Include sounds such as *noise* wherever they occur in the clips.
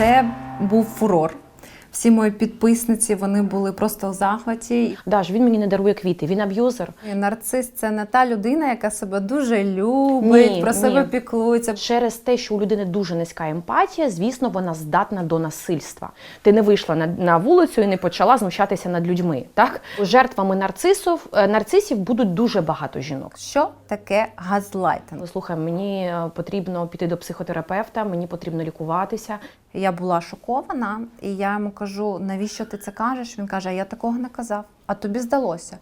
це був фурор. Всі мої підписниці вони були просто в захваті. Даш, він мені не дарує квіти, він аб'юзер. Нарцис це не та людина, яка себе дуже любить, Ні, про ні. себе піклується. Через те, що у людини дуже низька емпатія, звісно, вона здатна до насильства. Ти не вийшла на, на вулицю і не почала знущатися над людьми. Так жертвами нарцисів, е, нарцисів будуть дуже багато жінок. Що таке газлайтинг? Слухай, мені е, потрібно піти до психотерапевта, мені потрібно лікуватися. Я була шокована, і я йому кажу: навіщо ти це кажеш? Він каже: Я такого не казав. А тобі здалося.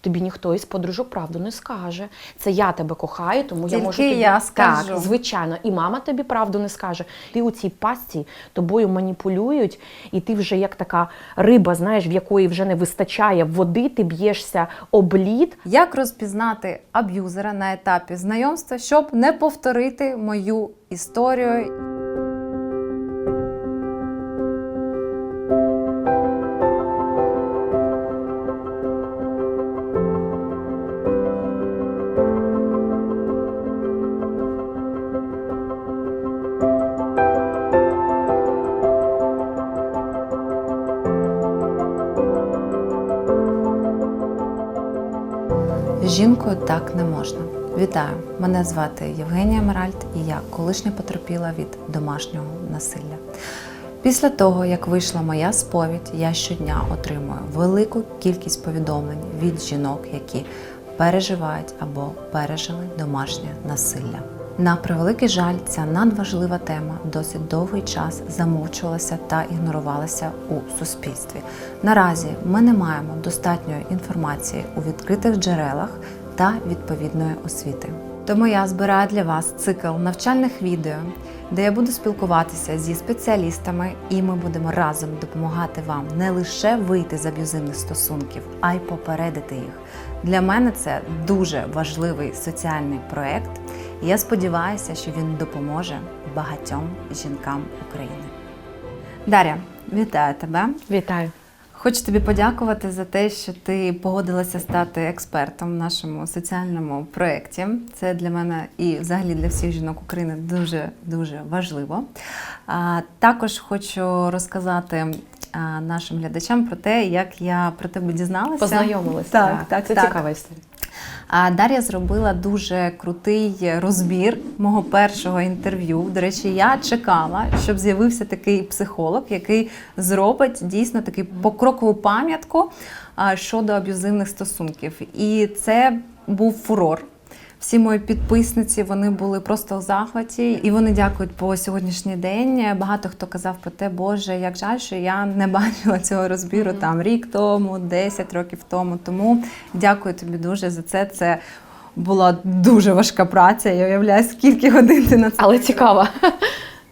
Тобі ніхто із подружок правду не скаже. Це я тебе кохаю, тому я можу тобі я скажу. так, звичайно, і мама тобі правду не скаже. Ти у цій пастці тобою маніпулюють, і ти вже як така риба, знаєш, в якої вже не вистачає води, ти б'єшся об лід. Як розпізнати аб'юзера на етапі знайомства, щоб не повторити мою історію? Так не можна. Вітаю! Мене звати Євгенія Меральд і я колишня потерпіла від домашнього насилля. Після того, як вийшла моя сповідь, я щодня отримую велику кількість повідомлень від жінок, які переживають або пережили домашнє насилля. На превеликий жаль, ця надважлива тема досить довгий час замовчувалася та ігнорувалася у суспільстві. Наразі ми не маємо достатньої інформації у відкритих джерелах та відповідної освіти. Тому я збираю для вас цикл навчальних відео, де я буду спілкуватися зі спеціалістами, і ми будемо разом допомагати вам не лише вийти з аб'юзивних стосунків, а й попередити їх. Для мене це дуже важливий соціальний проект. І я сподіваюся, що він допоможе багатьом жінкам України. Дар'я, вітаю тебе. Вітаю. Хочу тобі подякувати за те, що ти погодилася стати експертом в нашому соціальному проєкті. Це для мене і взагалі для всіх жінок України дуже дуже важливо. А, також хочу розказати а, нашим глядачам про те, як я про тебе дізналася. Познайомилися. Так, так, Це так. цікава історія. А Дар'я зробила дуже крутий розбір мого першого інтерв'ю. До речі, я чекала, щоб з'явився такий психолог, який зробить дійсно таку покрокову пам'ятку щодо аб'юзивних стосунків. І це був фурор. Всі мої підписниці вони були просто в захваті, і вони дякують по сьогоднішній день. Багато хто казав про те, Боже, як жаль, що я не бачила цього розбіру там рік тому, 10 років тому. Тому дякую тобі дуже за це. Це була дуже важка праця. Я уявляю, скільки годин ти на це Але цікава.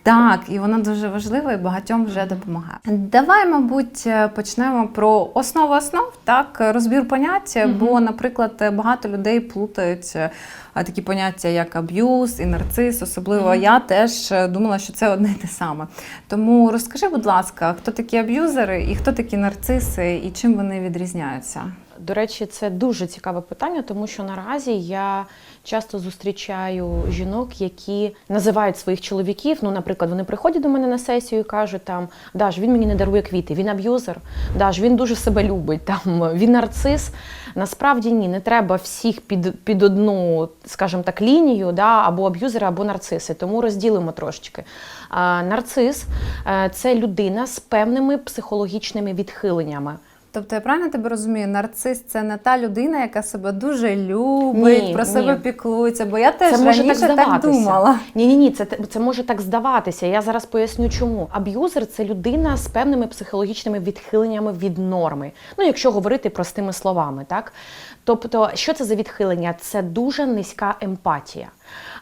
Так, і вона дуже важлива і багатьом вже допомагає. Давай, мабуть, почнемо про основу основ, так, розбір понять, бо, наприклад, багато людей плутають е, такі поняття, як аб'юз і нарцис. Особливо я теж е, думала, що це одне й те саме. Тому розкажи, будь ласка, хто такі аб'юзери і хто такі нарциси, і чим вони відрізняються? До речі, це дуже цікаве питання, тому що наразі я часто зустрічаю жінок, які називають своїх чоловіків. Ну, наприклад, вони приходять до мене на сесію і кажуть, там Даш, він мені не дарує квіти, він аб'юзер, Даш, він дуже себе любить, там він нарцис. Насправді ні, не треба всіх під, під одну, скажімо так, лінію, да, або аб'юзери, або нарциси. Тому розділимо трошечки. А, нарцис е, це людина з певними психологічними відхиленнями. Тобто я правильно тебе розумію, нарцис це не та людина, яка себе дуже любить, Ні, про ні. себе піклується. Бо я теж Це може раніше так здаватися. думала. Ні, ні, ні, це, це може так здаватися. Я зараз поясню, чому. Аб'юзер це людина з певними психологічними відхиленнями від норми. Ну, якщо говорити простими словами, так? Тобто, що це за відхилення? Це дуже низька емпатія.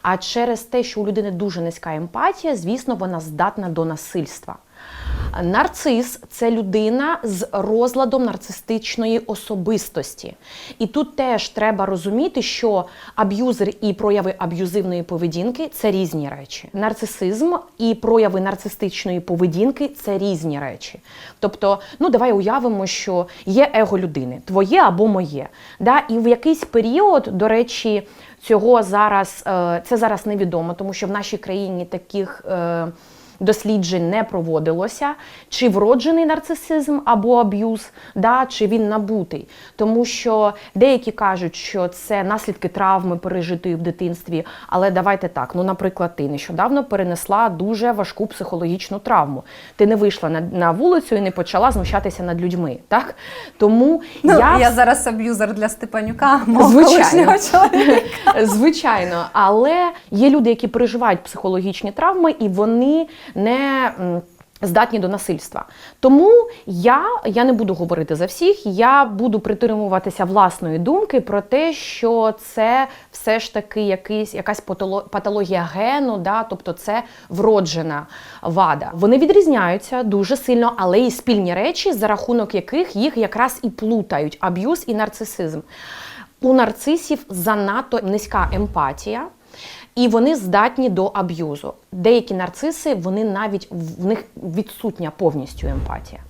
А через те, що у людини дуже низька емпатія, звісно, вона здатна до насильства. Нарцис це людина з розладом нарцистичної особистості. І тут теж треба розуміти, що аб'юзер і прояви аб'юзивної поведінки це різні речі. Нарцисизм і прояви нарцистичної поведінки це різні речі. Тобто, ну давай уявимо, що є его людини, твоє або моє. Да? І в якийсь період, до речі, цього зараз е, це зараз невідомо, тому що в нашій країні таких. Досліджень не проводилося, чи вроджений нарцисизм або аб'юз, да, чи він набутий. Тому що деякі кажуть, що це наслідки травми пережитої в дитинстві. Але давайте так: ну, наприклад, ти нещодавно перенесла дуже важку психологічну травму. Ти не вийшла на, на вулицю і не почала знущатися над людьми. Так? Тому Ну, я я, зараз аб'юзер для Степанюка, мого Звичайно. чоловіка. Звичайно, але є люди, які переживають психологічні травми, і вони не. Здатні до насильства. Тому я, я не буду говорити за всіх, я буду притримуватися власної думки про те, що це все ж таки якийсь, якась патоло- патологія гену, да? тобто це вроджена вада. Вони відрізняються дуже сильно, але і спільні речі, за рахунок яких їх якраз і плутають аб'юз і нарцисизм. У нарцисів занадто низька емпатія. І вони здатні до аб'юзу. Деякі нарциси, вони навіть в них відсутня повністю емпатія.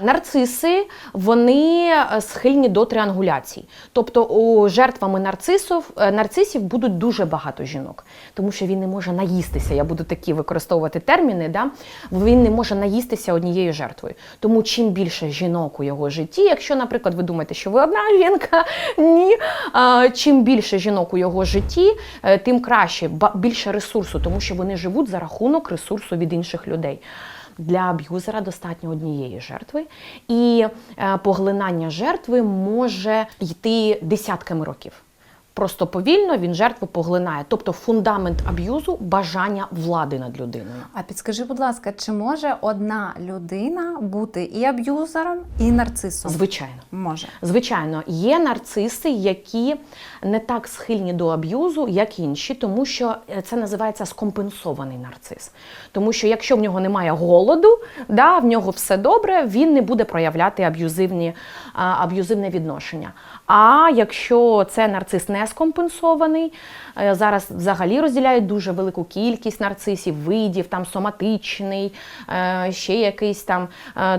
Нарциси вони е, схильні до триангуляцій. Тобто у жертвами нарцисів, е, нарцисів будуть дуже багато жінок, тому що він не може наїстися. Я буду такі використовувати терміни. Да? Він не може наїстися однією жертвою. Тому чим більше жінок у його житті, якщо, наприклад, ви думаєте, що ви одна жінка, *laughs* ні. Чим більше жінок у його житті, е, тим краще, більше ресурсу, тому що вони живуть за рахунок ресурсу від інших людей. Для аб'юзера достатньо однієї жертви, і е, поглинання жертви може йти десятками років. Просто повільно він жертву поглинає. Тобто фундамент аб'юзу бажання влади над людиною. А підскажи, будь ласка, чи може одна людина бути і аб'юзером, і нарцисом? Звичайно. Може. Звичайно, є нарциси, які не так схильні до аб'юзу, як інші, тому що е, це називається скомпенсований нарцис. Тому що якщо в нього немає голоду, да, в нього все добре, він не буде проявляти аб'юзивні, аб'юзивне відношення. А якщо це нарцис не скомпенсований, е, зараз взагалі розділяють дуже велику кількість нарцисів, видів, там соматичний, е, ще якийсь там.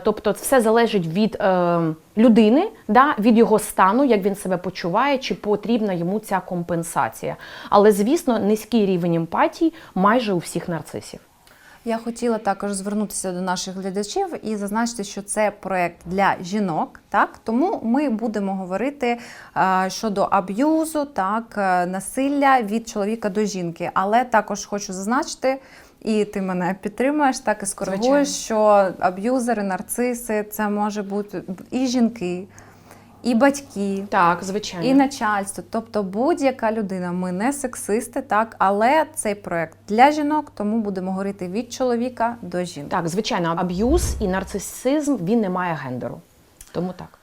Тобто, все залежить від е, людини, да, від його стану, як він себе почуває, чи потрібна йому ця компенсація. Але, звісно, низький рівень емпатії майже у всіх нарцисів. Я хотіла також звернутися до наших глядачів і зазначити, що це проект для жінок, так тому ми будемо говорити е, щодо аб'юзу, так е, насилля від чоловіка до жінки. Але також хочу зазначити, і ти мене підтримуєш, так і скоригуєш, що аб'юзери, нарциси це може бути і жінки, і батьки. Так, звичайно. І начальство, тобто будь-яка людина. Ми не сексисти, так, але цей проект для жінок, тому будемо говорити від чоловіка до жінки. Так, звичайно, аб'юз і нарцисизм він не має гендеру. Тому так.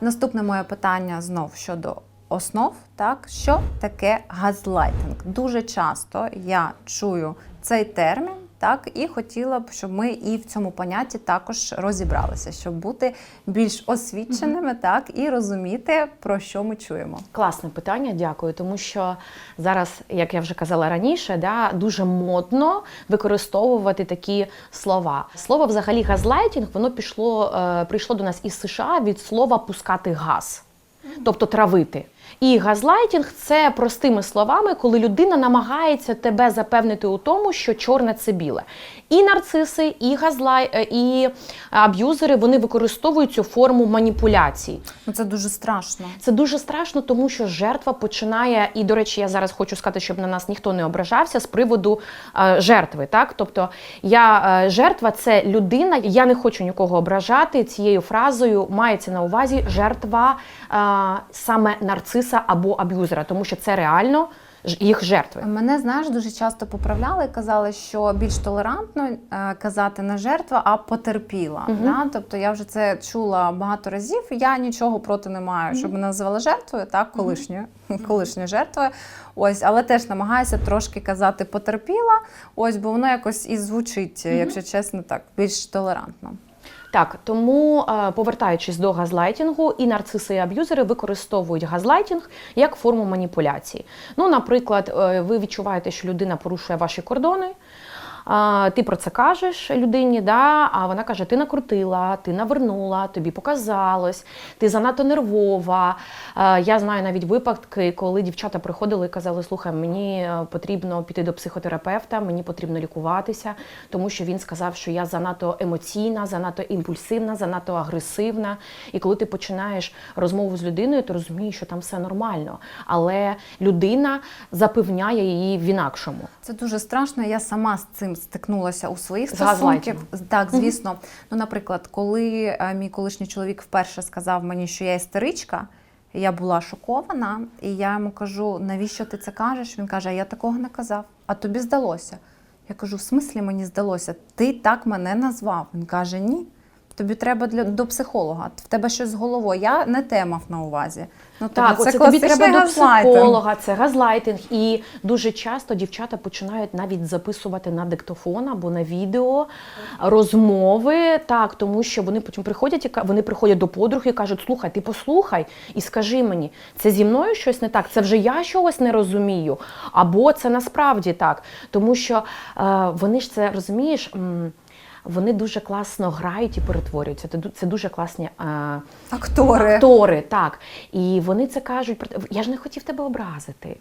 Наступне моє питання знов щодо основ. Так, що таке газлайтинг? Дуже часто я чую цей термін. Так, і хотіла б, щоб ми і в цьому понятті також розібралися, щоб бути більш освіченими, так і розуміти, про що ми чуємо. Класне питання, дякую. Тому що зараз, як я вже казала раніше, да, дуже модно використовувати такі слова. Слово взагалі газлайтінг, воно пішло, е, прийшло до нас із США від слова пускати газ, тобто травити. І газлайтінг це простими словами, коли людина намагається тебе запевнити у тому, що чорне це біле. І нарциси, і газлай, е, і аб'юзери вони використовують цю форму маніпуляцій. Ну це дуже страшно. Це дуже страшно, тому що жертва починає, і до речі, я зараз хочу сказати, щоб на нас ніхто не ображався з приводу е, жертви. Так, тобто я е, жертва це людина. Я не хочу нікого ображати цією фразою. Мається на увазі жертва е, саме нарциса або аб'юзера, тому що це реально їх жертви. Мене знаєш дуже часто поправляли і казали, що більш толерантно е, казати не жертва, а потерпіла. Мгм. Да? Тобто я вже це чула багато разів. Я нічого проти не маю, щоб мене називали жертвою, так, колишньою, колишньою жертвою. Ось, але теж намагаюся трошки казати потерпіла. Ось, бо воно якось і звучить, якщо чесно, так більш толерантно. Так, тому е, повертаючись до газлайтінгу, і нарциси, і аб'юзери використовують газлайтінг як форму маніпуляції. Ну, наприклад, е, ви відчуваєте, що людина порушує ваші кордони. Ти про це кажеш людині, да, а вона каже: ти накрутила, ти навернула, тобі показалось, ти занадто нервова. Я знаю навіть випадки, коли дівчата приходили і казали: слухай, мені е, потрібно піти до психотерапевта, мені потрібно лікуватися, тому що він сказав, що я занадто емоційна, занадто імпульсивна, занадто агресивна. І коли ти починаєш розмову з людиною, ти розумієш, що там все нормально. Але людина запевняє її в інакшому. Це дуже страшно. Я сама з цим стикнулася у своїх стосунках. Так, звісно. Ну, наприклад, коли е, мій колишній чоловік вперше сказав мені, що я істеричка, я була шокована, і я йому кажу: навіщо ти це кажеш? Він каже: «А я такого не казав. А тобі здалося. Я кажу, в смислі мені здалося? Ти так мене назвав. Він каже: Ні. Тобі треба для до психолога. В тебе щось з головою. Я не те мав на увазі. Ну Так, тобто оце тобі треба до психолога, це газлайтинг. І дуже часто дівчата починають навіть записувати на диктофон або на відео розмови, так, тому що вони потім приходять і вони приходять до подруги і кажуть: слухай, ти послухай і скажи мені, це зі мною щось не так, це вже я чогось не розумію, або це насправді так. Тому що е, вони ж це розумієш. Вони дуже класно грають і перетворюються. Це дуже класні е, Актори. актори, так. І вони це кажуть я ж не хотів тебе образити.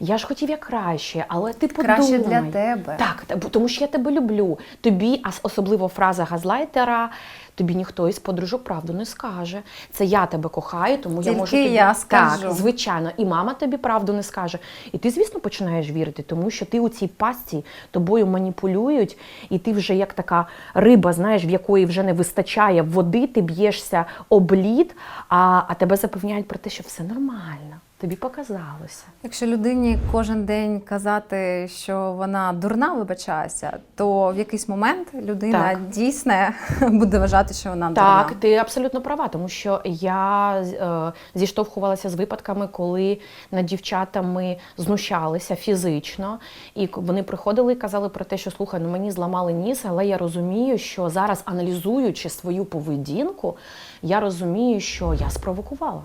Я ж хотів як краще, але ти подумай. Краще для тебе. Так, тому що я тебе люблю. Тобі, а особливо фраза газлайтера, тобі ніхто із подружок правду не скаже. Це я тебе кохаю, тому я можу тобі я скажу. Так, звичайно, і мама тобі правду не скаже. І ти, звісно, починаєш вірити, тому що ти у цій пастці тобою маніпулюють, і ти вже як така риба, знаєш, в якої вже не вистачає води, ти б'єшся об лід, а, а тебе запевняють про те, що все нормально. Тобі показалося. Якщо людині кожен день казати, що вона дурна, вибачаюся, то в якийсь момент людина Так. дійсно *laughs* буде вважати, що вона Так, дурна. ти абсолютно права, тому що я е, зіштовхувалася з випадками, коли над дівчатами знущалися фізично, і вони приходили і казали про те, що слухай, ну мені зламали ніс, але я розумію, що зараз аналізуючи свою поведінку, я розумію, що я спровокувала.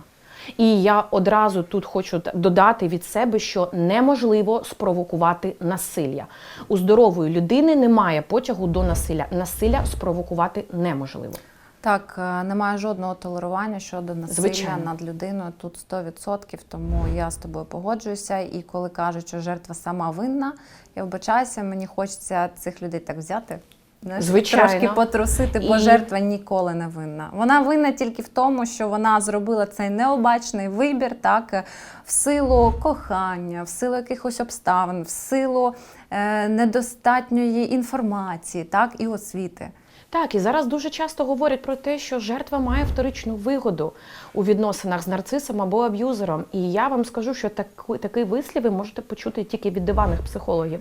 І я одразу тут хочу додати від себе, що неможливо спровокувати насилля. У здорової людини немає потягу до насилля. Насилля спровокувати неможливо. Так, е, немає жодного толерування щодо насилля Звичайно. над людиною. Тут 100%, тому я з тобою погоджуюся. І коли кажуть, що жертва сама винна, я вибачаюся, мені хочеться цих людей так взяти. Знаєш, Звичайно. Трошки потрусити, бо І- жертва ніколи не винна. Вона винна тільки в тому, що вона зробила цей необачний вибір, так, е, в силу кохання, в силу якихось обставин, в силу е, недостатньої інформації, так, і освіти. Так, і зараз дуже часто говорять про те, що жертва має вторичну вигоду у відносинах з нарцисом або аб'юзером. І я вам скажу, що таку- такий вислів ви можете почути тільки від диваних психологів,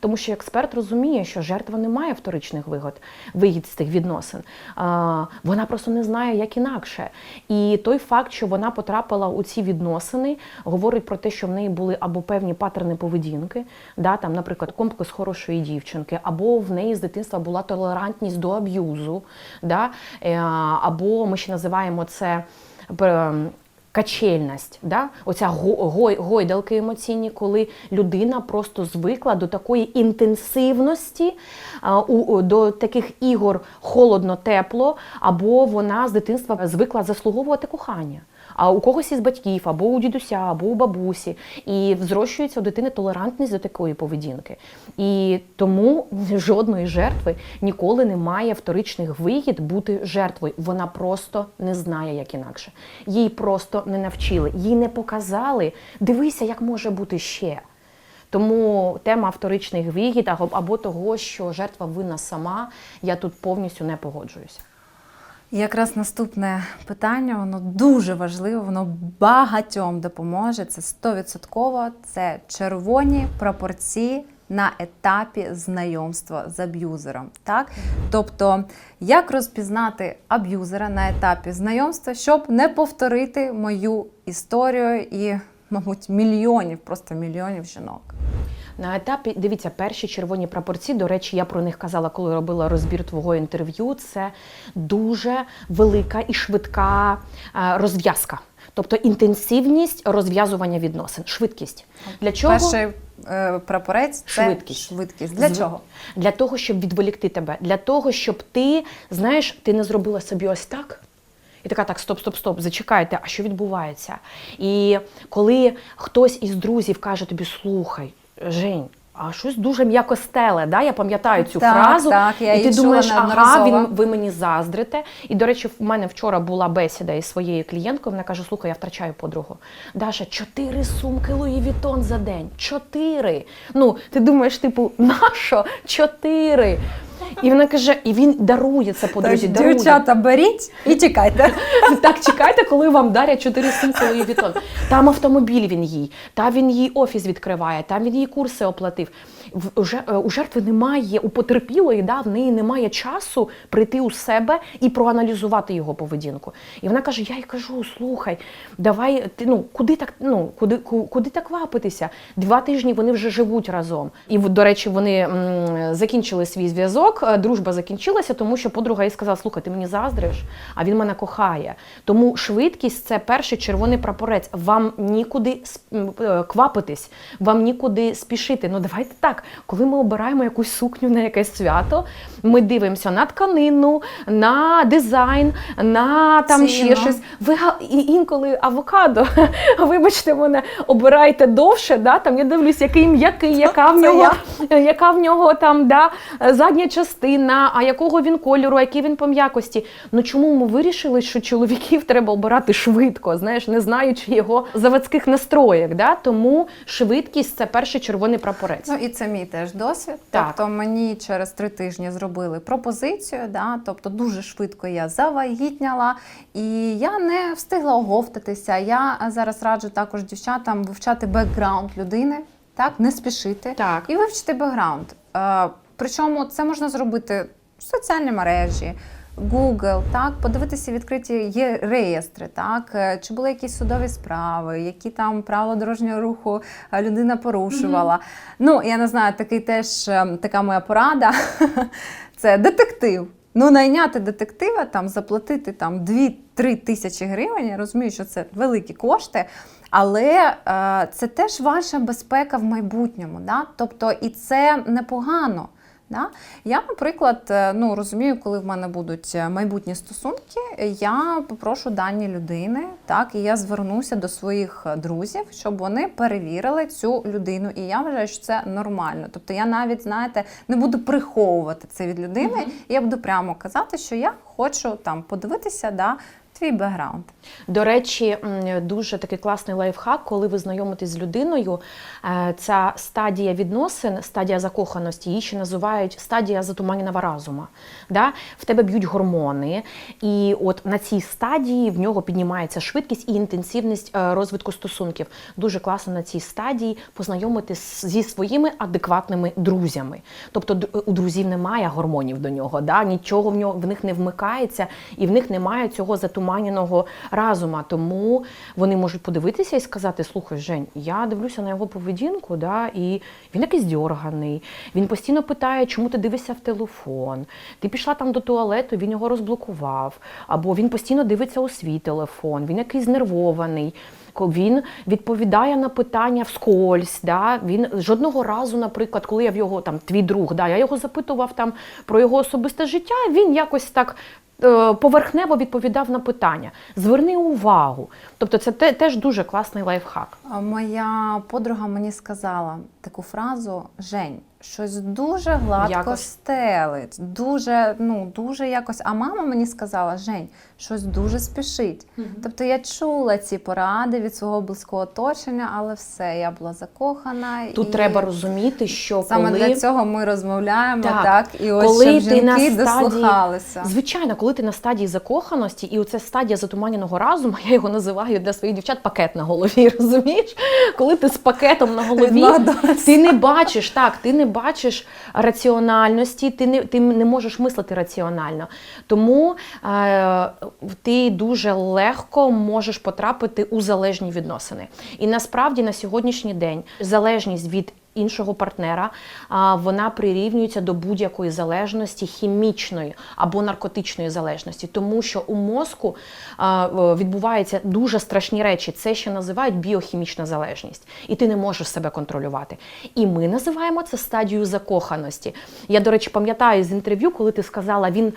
тому що експерт розуміє, що жертва не має вторичних вигод, вигід з цих відносин. А, вона просто не знає, як інакше. І той факт, що вона потрапила у ці відносини, говорить про те, що в неї були або певні паттерни поведінки, да, там, наприклад, комплекс хорошої дівчинки, або в неї з дитинства була толерантність до аб'юзу, да, е, або ми ще називаємо це. е, Качельність, да? оця гойдалки емоційні, коли людина просто звикла до такої інтенсивності, у- до таких ігор холодно-тепло, або вона з дитинства звикла заслуговувати кохання. А у когось із батьків, або у дідуся, або у бабусі, і взрощується у дитини толерантність до такої поведінки. І тому жодної жертви ніколи не має вторичних вигід бути жертвою. Вона просто не знає, як інакше. Їй просто не навчили, їй не показали. Дивися, як може бути ще. Тому тема вторичних вигід або- того, що жертва винна сама, я тут повністю не погоджуюся. І Якраз наступне питання, воно дуже важливе, воно багатьом допоможе. Це 100%. Це червоні прапорці на етапі знайомства з аб'юзером. Так? Тобто, як розпізнати аб'юзера на етапі знайомства, щоб не повторити мою історію і, мабуть, мільйонів, просто мільйонів жінок. На етапі дивіться, перші червоні прапорці. До речі, я про них казала, коли робила розбір твого інтерв'ю. Це дуже велика і швидка е, розв'язка. Тобто інтенсивність розв'язування відносин, швидкість. Для чого? Перший е, прапорець це Швидкість. швидкість. Для З- чого? Для того, щоб відволікти тебе, для того, щоб ти, знаєш, ти не зробила собі ось так. І така так, стоп, стоп, стоп, зачекайте, а що відбувається? І коли хтось із друзів каже тобі, слухай, Жень, а щось дуже м'яко стеле, да? я пам'ятаю цю Так, фразу, так, я і ти думаєш, ага, він, ви мені заздрите. І, до речі, в мене вчора була бесіда із своєю клієнткою, вона каже, слухай, я втрачаю подругу. Даша, чотири сумки Луї Вітон за день. Чотири. Ну, ти думаєш, типу, нащо? Чотири. І вона каже, і він дарує це подрузі. Так, дарує. дівчата, беріть і тікайте. *laughs* Так, чекайте, коли вам дарять чотири сумки Луї Вітон. Там автомобіль він їй, там він їй офіс відкриває, там він їй курси оплатив. Е, у жертви немає, у потерпілої, да, в неї немає часу прийти у себе і проаналізувати його поведінку. І вона каже: я їй кажу, слухай, давай ти ну куди так, ну куди, ку- куди так вапитися? Два тижні вони вже живуть разом. І до речі, вони м, закінчили свій зв'язок. е, Дружба закінчилася, тому що подруга їй сказала: слухай, ти мені заздриш, а він мене кохає. Тому швидкість це перший червоний прапорець. Вам нікуди е, квапитись, вам нікуди спішити. Ну давайте так, коли ми обираємо якусь сукню на якесь свято, ми дивимося на тканину, на дизайн, на там ще щось. Ви інколи авокадо, *laughs* вибачте мене, обираєте довше. Да? Там я дивлюсь, який м'який, яка в нього, *laughs* яка в нього там да, задня частина, а якого він кольору, який він по м'якості. Ну чому ми вирішили, що чоловіків треба обирати швидко, знаєш, не знаючи його заводських настроїк. Да? Тому швидкість це перший червоний прапорець. Ну і це мій теж досвід. Так. Тобто мені через три тижні зробили пропозицію, да? тобто дуже швидко я завагітняла, і я не встигла оговтатися. Я зараз раджу також дівчатам вивчати бекграунд людини, так, не спішити Так. і вивчити бекграунд. Е, причому це можна зробити в соціальні мережі. Google, так, подивитися відкриті є реєстри, так, е, чи були якісь судові справи, які там правила дорожнього руху е, людина порушувала. Ну, я не знаю, такий теж е, така моя порада. *laughs* Це детектив. Ну, найняти детектива, там, заплатити там 2-3 тисячі гривень. Я розумію, що це великі кошти. Але е, це теж ваша безпека в майбутньому. Да? Тобто, і це непогано. Да? Я, наприклад, е, ну, розумію, коли в мене будуть е, майбутні стосунки, я попрошу дані людини, так, і я звернуся до своїх е, друзів, щоб вони перевірили цю людину. І я вважаю, що це нормально. Тобто я навіть, знаєте, не буду приховувати це від людини, і я буду прямо казати, що я хочу там подивитися да, твій бекграунд. До речі, дуже такий класний лайфхак, коли ви знайомитесь з людиною. е, Ця стадія відносин, стадія закоханості, її ще називають стадія затуманеного разума. Да? В тебе б'ють гормони, і от на цій стадії в нього піднімається швидкість і інтенсивність е, розвитку стосунків. Дуже класно на цій стадії познайомитись зі своїми адекватними друзями. Тобто у друзів немає гормонів до нього, да? нічого в нього в них не вмикається, і в них немає цього затуманеного разума. Тому вони можуть подивитися і сказати: слухай, Жень, я дивлюся на його поведінку, да, і він якийсь дьорганий. Він постійно питає, чому ти дивишся в телефон. Ти пішла там до туалету, він його розблокував, або він постійно дивиться у свій телефон, він якийсь знервований. Він відповідає на питання вскользь. Да? Він жодного разу, наприклад, коли я в його там твій друг, да, я його запитував там про його особисте життя, він якось так поверхнево відповідав на питання. Зверни увагу. Тобто, це те- теж дуже класний лайфхак. Моя подруга мені сказала таку фразу: Жень, щось дуже гладко Якось. стелить, дуже, ну, дуже якось. А мама мені сказала: Жень, щось дуже спішить. Тобто я чула ці поради від свого близького оточення, але все, я була закохана. Тут і треба розуміти, що Саме коли для цього ми розмовляємо, Так. так, і ось Коли щоб ти на жінки стадії- дослухалися. Звичайно, коли ти на стадії закоханості, і оце стадія затуманеного разуму, *laughs* я його називаю для своїх дівчат пакет на голові. *laughs* Розумієш? Коли ти з пакетом на голові, ти не бачиш так, ти не бачиш раціональності, ти не, ти не можеш мислити раціонально. Тому е, ти дуже легко можеш потрапити у залежні відносини. І насправді на сьогоднішній день залежність від іншого партнера, вона прирівнюється до будь-якої залежності хімічної або наркотичної залежності, тому що у мозку відбуваються дуже страшні речі. Це ще називають біохімічна залежність, і ти не можеш себе контролювати. І ми називаємо це стадією закоханості. Я, до речі, пам'ятаю з інтерв'ю, коли ти сказала, він.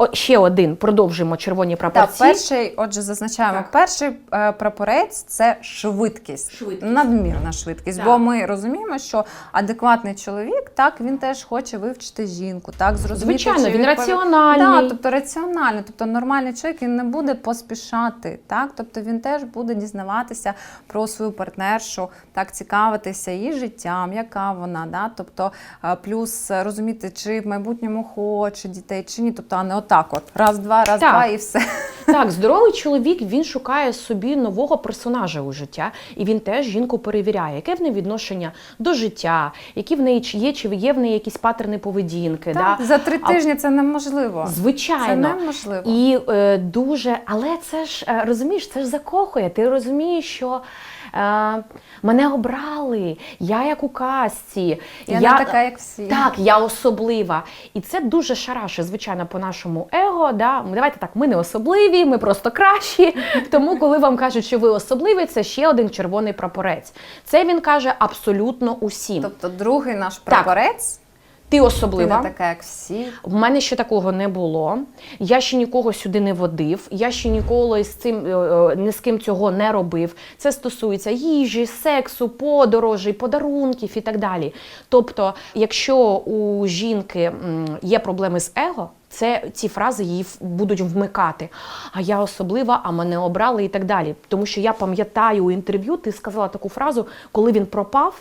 О, ще один продовжуємо червоні Так, прапорці. перший, отже, зазначаємо, Так. перший е, прапорець це швидкість, Швидкість. надмірна швидкість. Так. Бо ми розуміємо, що адекватний чоловік, так він теж хоче вивчити жінку, так зрозуміти. Звичайно, він раціональний. Да, тобто раціональний, тобто нормальний чоловік він не буде поспішати, так тобто він теж буде дізнаватися про свою партнершу, так цікавитися її життям, яка вона, да, тобто е, плюс розуміти, чи в майбутньому хоче дітей, чи ні, тобто а не отак, от раз, два, раз, Так. два і все. *laughs* Так, здоровий чоловік він шукає собі нового персонажа у життя, і він теж жінку перевіряє, яке в неї відношення до життя, які в неї є, чи є в неї якісь патерни поведінки. Так, да? за три А- тижні це неможливо. Звичайно. Це неможливо. І е, дуже, але це ж е, розумієш, це ж закохує. Ти розумієш, що мене обрали, я як у казці. Я, не така, як всі. Так, я особлива. І це дуже шараше, звичайно, по нашому его. Да? Давайте так, ми не особливі, ми просто кращі. *laughs* Тому, коли вам кажуть, що ви особливі, це ще один червоний прапорець. Це він каже абсолютно усім. Тобто другий наш прапорець, ти ти особлива. не така, як всі. В мене ще такого не було. Я ще нікого сюди не водив. Я ще ніколи з цим е, е, ні з ким цього не робив. Це стосується їжі, сексу, подорожей, подарунків і так далі. Тобто, якщо у жінки є проблеми з его. Це ці фрази її будуть вмикати. А я особлива, а мене обрали і так далі. Тому що я пам'ятаю у інтерв'ю, ти сказала таку фразу, коли він пропав,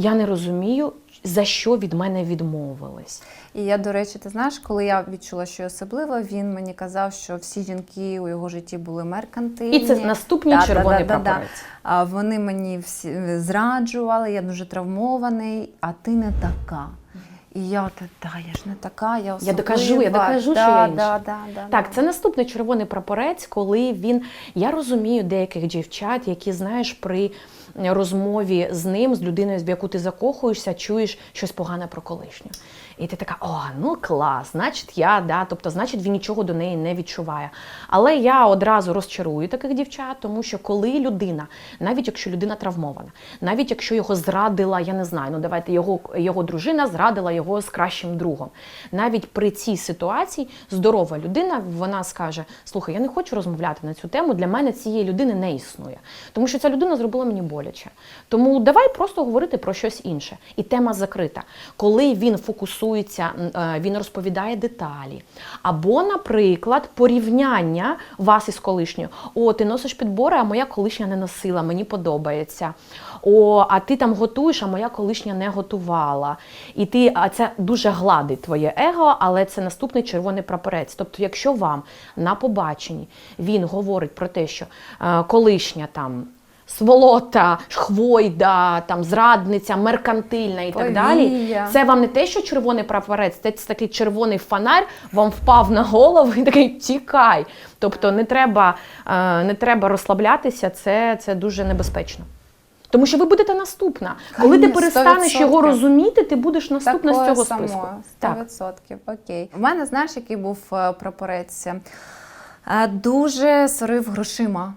я не розумію, за що від мене відмовились. І я, до речі, ти знаєш, коли я відчула, що я особлива, він мені казав, що всі жінки у його житті були меркантильні. І це наступний Да, да, червоний да, да, да. прапорець. Вони мені всі е, зраджували, я дуже травмований, а ти не така. І я от, да, я ж не така, я особлива. докажу, я докажу, да, що я да, інша. да, да, Так, да. це наступний червоний прапорець, коли він. Я розумію деяких дівчат, які, знаєш, при розмові з ним, з людиною, в яку ти закохуєшся, чуєш щось погане про колишню. І ти така, о, ну клас, значить, я, да, тобто, значить, він нічого до неї не відчуває. Але я одразу розчарую таких дівчат, тому що коли людина, навіть якщо людина травмована, навіть якщо його зрадила, я не знаю, ну давайте його, його дружина зрадила його з кращим другом. Навіть при цій ситуації здорова людина вона скаже: Слухай, я не хочу розмовляти на цю тему. Для мене цієї людини не існує, тому що ця людина зробила мені боляче. Тому давай просто говорити про щось інше. І тема закрита. Коли він фокусується, м, е, він розповідає деталі. Або, наприклад, порівняння вас із колишньою. О, ти носиш підбори, а моя колишня не носила, мені подобається. О, а ти там готуєш, а моя колишня не готувала. І ти, а це дуже гладить твоє его, але це наступний червоний прапорець. Тобто, якщо вам на побаченні він говорить про те, що е, колишня там. Сволота, хвойда, там зрадниця, меркантильна і так далі. Це вам не те, що червоний прапорець, це такий червоний фонарь вам впав на голову і такий тікай. Тобто не треба, е, не треба розслаблятися, це, це дуже небезпечно. Тому що ви будете наступна. Коли ти перестанеш 100%. його розуміти, ти будеш наступна з цього списку. 100%. Так. Окей. У мене, знаєш, який був е, прапорець? Е, Дуже сорив грошима.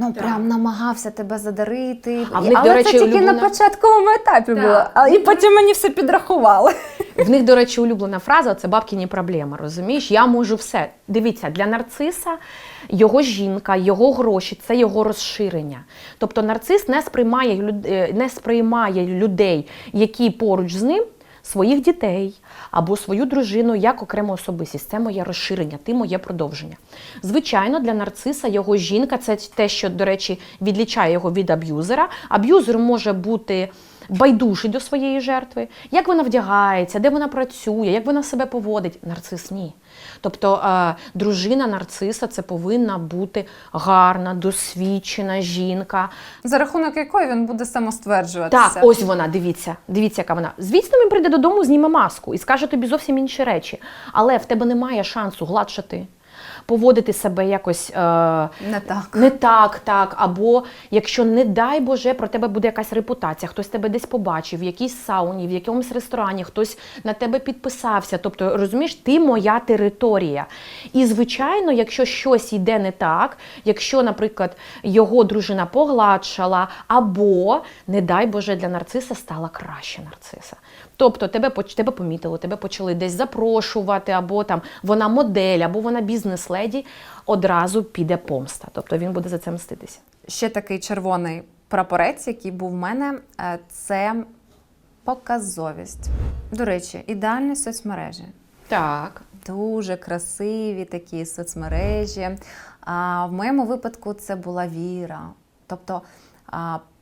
Ну, прям намагався тебе задарити. А в них, Але до речі, це тільки улюблена- на початковому етапі Так. було. А, і потім мені все підрахували. В них, до речі, улюблена фраза це бабкіні проблеми. Розумієш, я можу все. Дивіться, для нарциса його жінка, його гроші це його розширення. Тобто нарцис не сприймає е, не сприймає людей, які поруч з ним. Своїх дітей або свою дружину як окрему особистість. Це моє розширення, ти моє продовження. Звичайно, для нарциса його жінка це те, що, до речі, відлічає його від аб'юзера. Аб'юзер може бути байдужий до своєї жертви, як вона вдягається, де вона працює, як вона себе поводить. Нарцис ні. Тобто е, дружина нарциса це повинна бути гарна, досвідчена жінка. За рахунок якої він буде самостверджуватися. Так, ось вона, дивіться, дивіться, яка вона. Звісно, він прийде додому, зніме маску і скаже тобі зовсім інші речі. Але в тебе немає шансу гладшати, поводити себе якось. Е, Не так. не так, так. Або якщо, не дай Боже, про тебе буде якась репутація, хтось тебе десь побачив, в якійсь сауні, в якомусь ресторані, хтось на тебе підписався. Тобто, розумієш, ти моя територія. І, звичайно, якщо щось йде не так, якщо, наприклад, його дружина погладшала, або, не дай Боже, для нарциса стала краще нарциса. Тобто тебе, тебе помітили, тебе почали десь запрошувати, або там вона модель, або вона бізнес-леді, одразу піде помста. Тобто він буде за це мститися. Ще такий червоний прапорець, який був в мене, е, це показовість. До речі, ідеальні соцмережі. Так. Дуже красиві такі соцмережі. А в моєму випадку це була віра. Тобто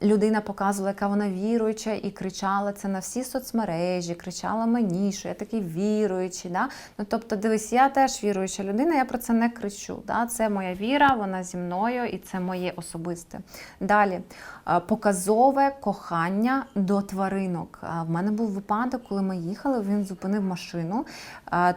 людина показувала, яка вона віруюча, і кричала це на всі соцмережі, кричала мені, що я такий віруючий. Да? Ну, тобто, дивись, я теж віруюча людина, я про це не кричу. Да? Це моя віра, вона зі мною і це моє особисте. Далі показове кохання до тваринок. В мене був випадок, коли ми їхали, він зупинив машину.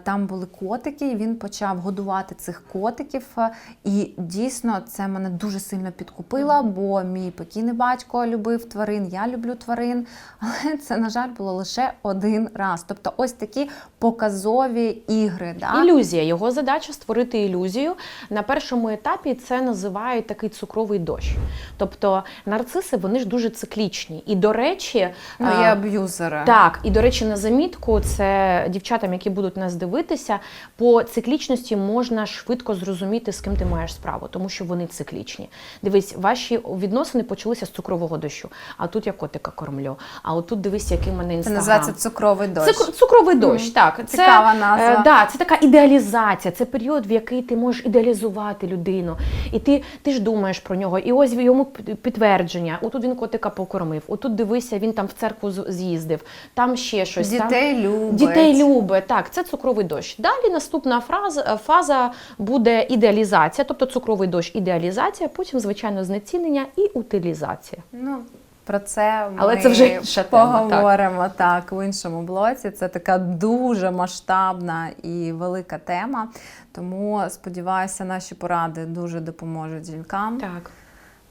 Там були котики, і він почав годувати цих котиків. І дійсно це мене дуже сильно підкупило, бо мій покійний батько любив тварин, я люблю тварин. *laughs* Але це, на жаль, було лише один раз. Тобто, ось такі показові ігри. Да? Ілюзія. Його задача створити ілюзію. На першому етапі це називають такий цукровий дощ. Тобто нарциси вони ж дуже циклічні. І, до речі, Ну, є аб'юзери. Так, і до речі, на замітку це дівчатам, які будуть нас дивитися, по циклічності можна швидко зрозуміти, з ким ти маєш справу, тому що вони циклічні. Дивись, ваші відносини почалися з цукрового дощу. А тут я котика кормлю. А отут дивись, який в мене Це називається цукровий дощ. Це цукровий дощ, Мгм. так. Це, Цікава назва. Е, да, це така ідеалізація, це період, в який ти можеш ідеалізувати людину. І ти, ти ж думаєш про нього. І ось йому під- підтвердження. Отут він котика покормив, отут дивися, він там в церкву з'їздив, там ще щось. там... Дітей любить. Дітей любить, так, це цукровий дощ. Далі наступна фраза, фаза буде ідеалізація, тобто цукровий дощ ідеалізація, потім, звичайно, знецінення і утилізація. Ну, про це ми Але це вже поговоримо тема, так. так. в іншому блоці. Це така дуже масштабна і велика тема. Тому сподіваюся, наші поради дуже допоможуть жінкам. Так.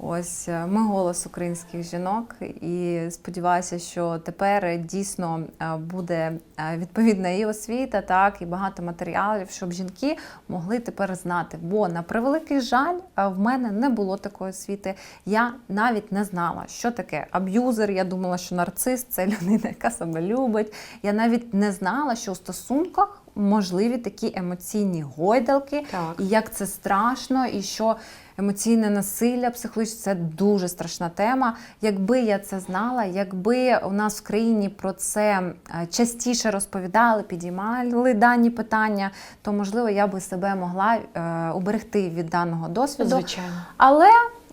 Ось е, ми голос українських жінок, і сподіваюся, що тепер дійсно е, буде е, відповідна і освіта, так і багато матеріалів, щоб жінки могли тепер знати. Бо на превеликий жаль, в мене не було такої освіти. Я навіть не знала, що таке аб'юзер. Я думала, що нарцис це *laughs* людина, яка себе любить. Я навіть не знала, що у стосунках. Можливі такі емоційні гойдалки, Так. і як це страшно, і що емоційне насилля психологічне це дуже страшна тема. Якби я це знала, якби у нас в країні про це е, частіше розповідали, підіймали дані питання, то можливо я би себе могла е, уберегти від даного досвіду. Звичайно. Але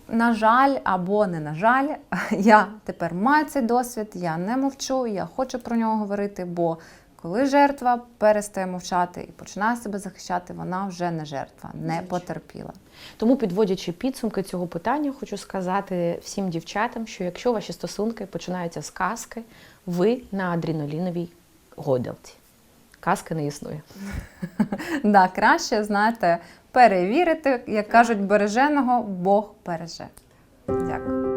на жаль, або не на жаль, *laughs* я тепер маю цей досвід, я не мовчу, я хочу про нього говорити, бо коли жертва перестає мовчати і починає себе захищати, вона вже не жертва, не потерпіла. Тому, підводячи підсумки цього питання, хочу сказати всім дівчатам, що якщо ваші стосунки починаються з казки, ви на адреналіновій гойдалці. Казки не існує. *laughs* Да, краще, знаєте, перевірити, як кажуть, береженого Бог береже. Дякую.